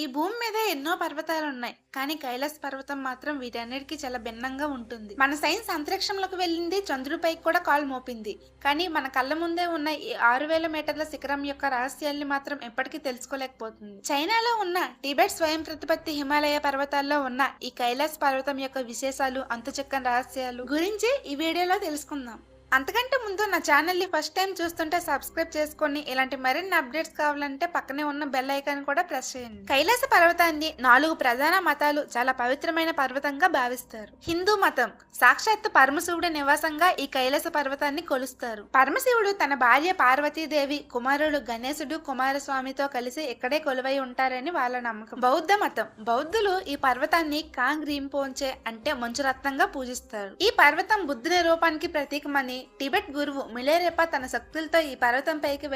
ఈ భూమి మీద ఎన్నో పర్వతాలు ఉన్నాయి కానీ కైలాస్ పర్వతం మాత్రం వీటన్నిటికీ చాలా భిన్నంగా ఉంటుంది. మన సైన్స్ అంతరిక్షంలోకి వెళ్ళింది చంద్రుడిపైకి కూడా కాలు మోపింది. కానీ మన కళ్ళ ముందే ఉన్న ఈ ఆరు వేల మీటర్ల శిఖరం యొక్క రహస్యాల్ని మాత్రం ఎప్పటికీ తెలుసుకోలేకపోతుంది. చైనాలో ఉన్న టిబెట్ స్వయం ప్రతిపత్తి హిమాలయ పర్వతాల్లో ఉన్న ఈ కైలాస్ పర్వతం యొక్క విశేషాలు అంతుచక్కని రహస్యాలు గురించి ఈ వీడియోలో తెలుసుకుందాం. అంతకంటే ముందు నా ఛానల్ని ఫస్ట్ టైం చూస్తుంటే సబ్స్క్రైబ్ చేసుకొని ఇలాంటి మరిన్ని అప్డేట్స్ కావాలంటే పక్కనే ఉన్న బెల్ ఐకాన్ కూడా ప్రెస్ చేయండి. కైలాస పర్వతాన్ని నాలుగు ప్రధాన మతాలు చాలా పవిత్రమైన పర్వతంగా భావిస్తారు. హిందూ మతం సాక్షాత్తు పరమశివుడి నివాసంగా ఈ కైలాస పర్వతాన్ని కొలుస్తారు. పరమశివుడు తన భార్య పార్వతీదేవి కుమారుడు గణేశుడు కుమారస్వామితో కలిసి ఇక్కడే కొలువై ఉంటారని వాళ్ళ నమ్మకం. బౌద్ధ మతం బౌద్ధులు ఈ పర్వతాన్ని కాంగ్ రీంపోంచే అంటే మంచురత్నంగా పూజిస్తారు. ఈ పర్వతం బుద్ధుని రూపానికి ప్రతీకమని టిబెట్ గురువు మిలేరెపా తన శక్తులతో ఈ పర్వతం పైకి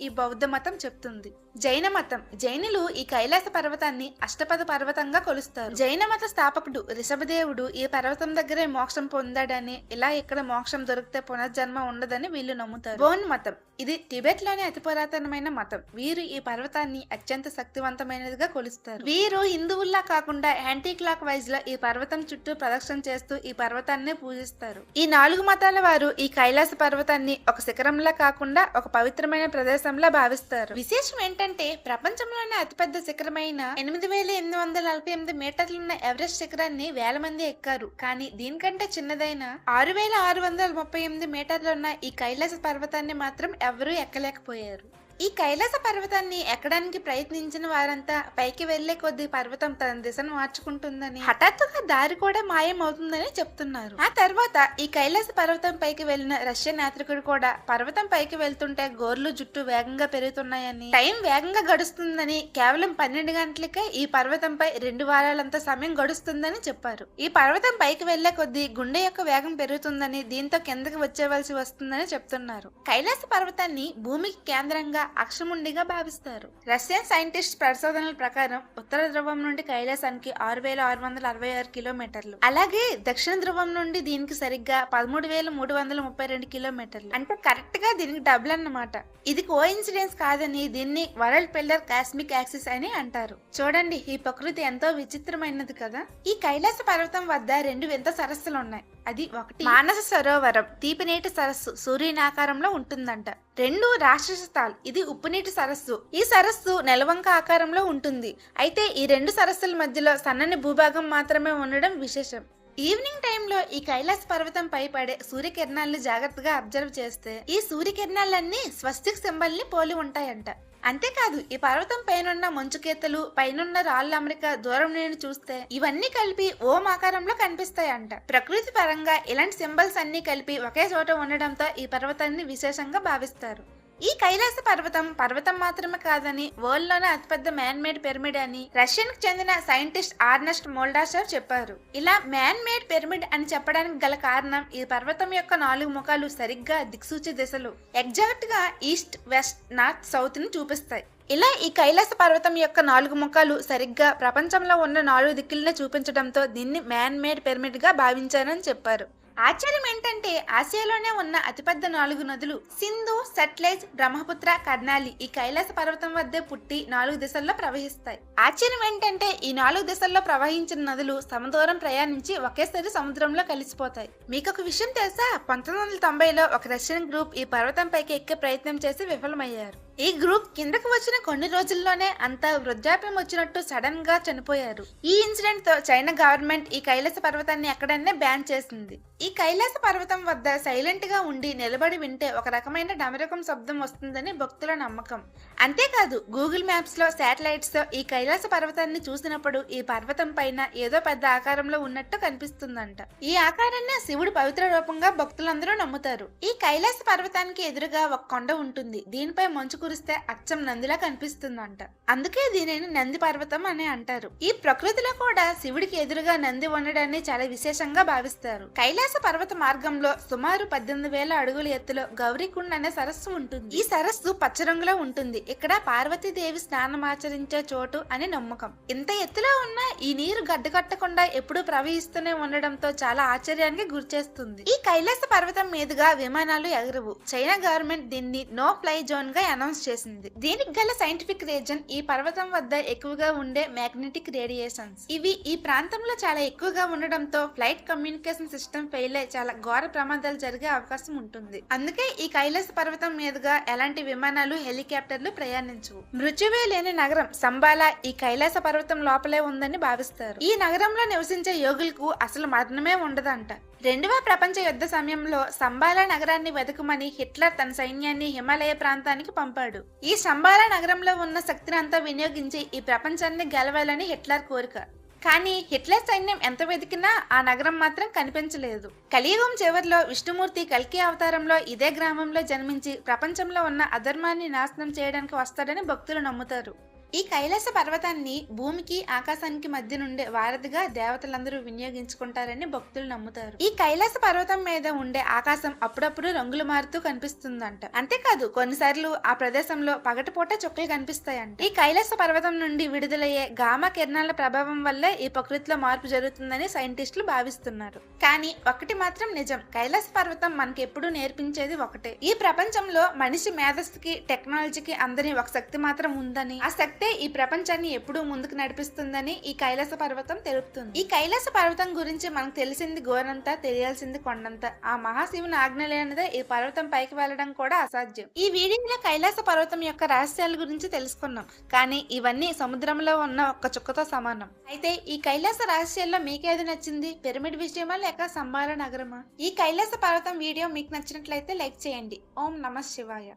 ఈ బౌద్ధ మతం చెప్తుంది. జైన మతం. జైనులు ఈ కైలాస పర్వతాన్ని అష్టపద పర్వతంగా కొలుస్తారు. జైన మత స్థాపకుడు రిషభదేవుడు ఈ పర్వతం దగ్గరే మోక్షం పొందాడని ఇలా ఇక్కడ మోక్షం దొరికితే పునర్జన్మ ఉండదని వీళ్ళు నమ్ముతారు. బోన్ మతం. ఇది టిబెట్లోని అతి పురాతనమైన మతం. వీరు ఈ పర్వతాన్ని అత్యంత శక్తివంతమైనదిగా కొలుస్తారు. వీరు హిందువుల్లా కాకుండా యాంటీ క్లాక్ వైజ్లో ఈ పర్వతం చుట్టూ ప్రదక్షిణ చేస్తూ ఈ పర్వతాన్ని పూజిస్తారు. ఈ నాలుగు మతాల వారు ఈ కైలాస పర్వతాన్ని ఒక శిఖరంలా కాకుండా ఒక పవిత్రమైన ప్రదేశంలా భావిస్తారు. విశేషం ఏంటంటే ప్రపంచంలోనే అతిపెద్ద శిఖరమైన ఎనిమిది వేల ఎనిమిది వందల నలభై ఎనిమిది మీటర్లున్న ఎవరెస్ట్ శిఖరాన్ని వేల మంది ఎక్కారు. కానీ దీనికంటే చిన్నదైన ఆరు వేల ఆరు వందల ముప్పై ఎనిమిది మీటర్లున్న ఈ కైలాస పర్వతాన్ని మాత్రం ఎవరూ ఎక్కలేకపోయారు. ఈ కైలాస పర్వతాన్ని ఎక్కడానికి ప్రయత్నించిన వారంతా పైకి వెళ్ళే కొద్ది పర్వతం తన దిశను మార్చుకుంటుందని హఠాత్తుగా దారి కూడా మాయం అవుతుందని చెప్తున్నారు. ఆ తర్వాత ఈ కైలాస పర్వతం పైకి వెళ్ళిన రష్యన్ యాత్రికుడు కూడా పర్వతం పైకి వెళ్తుంటే గోర్లు జుట్టు వేగంగా పెరుగుతున్నాయని టైం వేగంగా గడుస్తుందని కేవలం పన్నెండు గంటలకే ఈ పర్వతంపై రెండు వారాలంత సమయం గడుస్తుందని చెప్పారు. ఈ పర్వతం పైకి వెళ్ళే కొద్దీ గుండె యొక్క వేగం పెరుగుతుందని దీంతో కిందకి వచ్చేవలసి వస్తుందని చెప్తున్నారు. కైలాస పర్వతాన్ని భూమికి కేంద్రంగా అక్షముండిగా భావిస్తారు. రష్యన్ సైంటిస్ట్ పరిశోధనల ప్రకారం ఉత్తర ధ్రువం నుండి కైలాసానికి ఆరు వేల ఆరు వందల అరవై ఆరు కిలోమీటర్లు. అలాగే దక్షిణ ధ్రువం నుండి దీనికి సరిగ్గా పదమూడు వేల మూడు వందల ముప్పై రెండు కిలోమీటర్లు. అంటే కరెక్ట్గా దీనికి డబుల్ అన్నమాట. ఇది కో ఇన్సిడెన్స్ కాదని దీన్ని వరల్డ్ పిల్లర్ కాస్మిక్ యాక్సిస్ అని అంటారు. చూడండి ఈ ప్రకృతి ఎంతో విచిత్రమైనది కదా? ఈ కైలాస పర్వతం వద్ద రెండు వింత సరస్సులు ఉన్నాయి. అది ఒకటి. మానస సరోవరం తీపినీటి సరస్సు సూర్యునాకారంలో ఉంటుందంట. రెండు రాక్షసతాల్ ఇది ఉప్పునీటి సరస్సు. ఈ సరస్సు నెలవంక ఆకారంలో ఉంటుంది. అయితే ఈ రెండు సరస్సుల మధ్యలో సన్నని భూభాగం మాత్రమే ఉండడం విశేషం. ఈవినింగ్ టైంలో ఈ కైలాస పర్వతం పై పడే సూర్యకిరణాలను జాగ్రత్తగా అబ్జర్వ్ చేస్తే ఈ సూర్యకిరణాలన్నీ స్వస్తిక్ సింబల్ని పోలి ఉంటాయంట. అంతేకాదు ఈ పర్వతం పైనున్న మంచుకేతలు పైనున్న రాళ్ళ అమరిక దూరం నుండి చూస్తే ఇవన్నీ కలిపి ఓం ఆకారంలో కనిపిస్తాయంట. ప్రకృతి పరంగా ఇలాంటి సింబల్స్ అన్ని కలిపి ఒకే చోట ఉండడంతో ఈ పర్వతాన్ని విశేషంగా భావిస్తారు. ఈ కైలాస పర్వతం పర్వతం మాత్రమే కాదని వరల్డ్లోనే అతిపెద్ద మ్యాన్ మేడ్ పిరమిడ్ అని రష్యన్కు చెందిన సైంటిస్ట్ ఆర్నెస్ట్ మోల్డాషర్ చెప్పారు. ఇలా మ్యాన్ మేడ్ పిరమిడ్ అని చెప్పడానికి గల కారణం ఈ పర్వతం యొక్క నాలుగు ముఖాలు సరిగ్గా దిక్సూచి దిశలు ఎగ్జాక్ట్గా ఈస్ట్ వెస్ట్ నార్త్ సౌత్ని చూపిస్తాయి. ఇలా ఈ కైలాస పర్వతం యొక్క నాలుగు ముఖాలు సరిగ్గా ప్రపంచంలో ఉన్న నాలుగు దిక్కుల్ని చూపించడంతో దీన్ని మ్యాన్ మేడ్ పిరమిడ్గా భావించారని చెప్పారు. ఆశ్చర్యం ఏంటంటే ఆసియాలోనే ఉన్న అతిపెద్ద నాలుగు నదులు సింధు సట్లెజ్ బ్రహ్మపుత్ర కర్నాలి ఈ కైలాస పర్వతం వద్దే పుట్టి నాలుగు దిశల్లో ప్రవహిస్తాయి. ఆశ్చర్యం ఏంటంటే ఈ నాలుగు దిశల్లో ప్రవహించిన నదులు సమదూరం ప్రయాణించి ఒకేసారి సముద్రంలో కలిసిపోతాయి. మీకు ఒక విషయం తెలుసా? పంతొమ్మిది వందల తొంభైలో ఒక రష్యన్ గ్రూప్ ఈ పర్వతం పైకి ఎక్కే ప్రయత్నం చేసి విఫలమయ్యారు. ఈ గ్రూప్ కిందకు వచ్చిన కొన్ని రోజుల్లోనే అంత వృద్ధాప్యం వచ్చినట్టు సడన్గా చనిపోయారు. ఈ ఇన్సిడెంట్తో చైనా గవర్నమెంట్ ఈ కైలాస పర్వతాన్ని ఎక్కడనే బ్యాన్ చేసింది. ఈ కైలాస పర్వతం వద్ద సైలెంట్గా ఉండి నిలబడి వింటే ఒక రకమైన డమరకం శబ్దం వస్తుందని భక్తుల నమ్మకం. అంతేకాదు గూగుల్ మ్యాప్స్లో శాటిలైట్స్తో ఈ కైలాస పర్వతాన్ని చూసినప్పుడు ఈ పర్వతం పైన ఏదో పెద్ద ఆకారంలో ఉన్నట్టు కనిపిస్తుందంట. ఈ ఆకారాన్ని శివుడు పవిత్ర రూపంగా భక్తులందరూ నమ్ముతారు. ఈ కైలాస పర్వతానికి ఎదురుగా ఒక కొండ ఉంటుంది. దీనిపై మంచు కురిస్తే అచ్చం నందిలా కనిపిస్తుందంట. అందుకే దీనిని నంది పర్వతం అని అంటారు. ఈ ప్రకృతిలో కూడా శివుడికి ఎదురుగా నంది ఉండడాన్ని చాలా విశేషంగా భావిస్తారు. కైలాస పర్వత మార్గంలో సుమారు పద్దెనిమిది వేల అడుగుల ఎత్తులో గౌరీకుండ్ అనే సరస్సు ఉంటుంది. ఈ సరస్సు పచ్చ రంగులో ఉంటుంది. ఇక్కడ పార్వతీదేవి స్నానమాచరించే చోటు అని నమ్మకం. ఇంత ఎత్తులో ఉన్న ఈ నీరు గడ్డకట్టకుండా ఎప్పుడూ ప్రవహిస్తూనే ఉండడంతో చాలా ఆశ్చర్యానికి గురిచేస్తుంది. ఈ కైలాస పర్వతం మీదుగా విమానాలు ఎగరవు. చైనా గవర్నమెంట్ దీన్ని నో ఫ్లై జోన్గా అనౌన్స్ అనౌన్స్ చేసింది. దీనికి గల సైంటిఫిక్ రీజన్ ఈ పర్వతం వద్ద ఎక్కువగా ఉండే మ్యాగ్నెటిక్ రేడియేషన్స్ ఇవి ఈ ప్రాంతంలో చాలా ఎక్కువగా ఉండడంతో ఫ్లైట్ కమ్యూనికేషన్ సిస్టమ్ ఫెయిల్ అయి చాలా ఘోర ప్రమాదాలు జరిగే అవకాశం ఉంటుంది. అందుకే ఈ కైలాస పర్వతం మీదుగా ఎలాంటి విమానాలు హెలికాప్టర్లు ప్రయాణించవు. మృత్యువే లేని నగరం సంబాలా ఈ కైలాస పర్వతం లోపలే ఉందని భావిస్తారు. ఈ నగరంలో నివసించే యోగులకు అసలు మరణమే ఉండదంట. రెండవ ప్రపంచ యుద్ధ సమయంలో సంబాలా నగరాన్ని వెతకమని హిట్లర్ తన సైన్యాన్ని హిమాలయ ప్రాంతానికి పంపాడు. ఈ సంబాల నగరంలో ఉన్న శక్తిని అంతా వినియోగించి ఈ ప్రపంచాన్ని గెలవాలని హిట్లర్ కోరిక. కానీ హిట్లర్ సైన్యం ఎంత వెతికినా ఆ నగరం మాత్రం కనిపించలేదు. కలియుగం చివరిలో విష్ణుమూర్తి కల్కి అవతారంలో ఇదే గ్రామంలో జన్మించి ప్రపంచంలో ఉన్న అధర్మాన్ని నాశనం చేయడానికి వస్తాడని భక్తులు నమ్ముతారు. ఈ కైలాస పర్వతాన్ని భూమికి ఆకాశానికి మధ్య నుండే వారధిగా దేవతలందరూ వినియోగించుకుంటారని భక్తులు నమ్ముతారు. ఈ కైలాస పర్వతం మీద ఉండే ఆకాశం అప్పుడప్పుడు రంగులు మారుతూ కనిపిస్తుందంట. అంతేకాదు కొన్నిసార్లు ఆ ప్రదేశంలో పగటిపూట చుక్కలు కనిపిస్తాయంట. ఈ కైలాస పర్వతం నుండి విడుదలయ్యే గామా కిరణాల ప్రభావం వల్ల ఈ ప్రకృతిలో మార్పు జరుగుతుందని సైంటిస్టులు భావిస్తున్నారు. కానీ ఒకటి మాత్రం నిజం కైలాస పర్వతం మనకి ఎప్పుడూ నేర్పించేది ఒకటే. ఈ ప్రపంచంలో మనిషి మేధస్సుకి టెక్నాలజీకి అందని ఒక శక్తి మాత్రం ఉందని ఆ శక్తి శక్తే ఈ ప్రపంచాన్ని ఎప్పుడూ ముందుకు నడిపిస్తుందని ఈ కైలాస పర్వతం తెలుపుతుంది. ఈ కైలాస పర్వతం గురించి మనకు తెలిసింది గోరంత తెలియాల్సింది కొండంత. ఆ మహాశివుని ఆజ్ఞ లేనిదే ఈ పర్వతం పైకి వెళ్ళడం కూడా అసాధ్యం. ఈ వీడియోలో కైలాస పర్వతం యొక్క రహస్యాల గురించి తెలుసుకున్నాం. కానీ ఇవన్నీ సముద్రంలో ఉన్న ఒక్క చుక్కతో సమానం. అయితే ఈ కైలాస రహస్యాల్లో మీకేది నచ్చింది? పిరమిడ్ విషయమా లేక సంబాల నగరమా? ఈ కైలాస పర్వతం వీడియో మీకు నచ్చినట్లయితే లైక్ చేయండి. ఓం నమ శివాయ.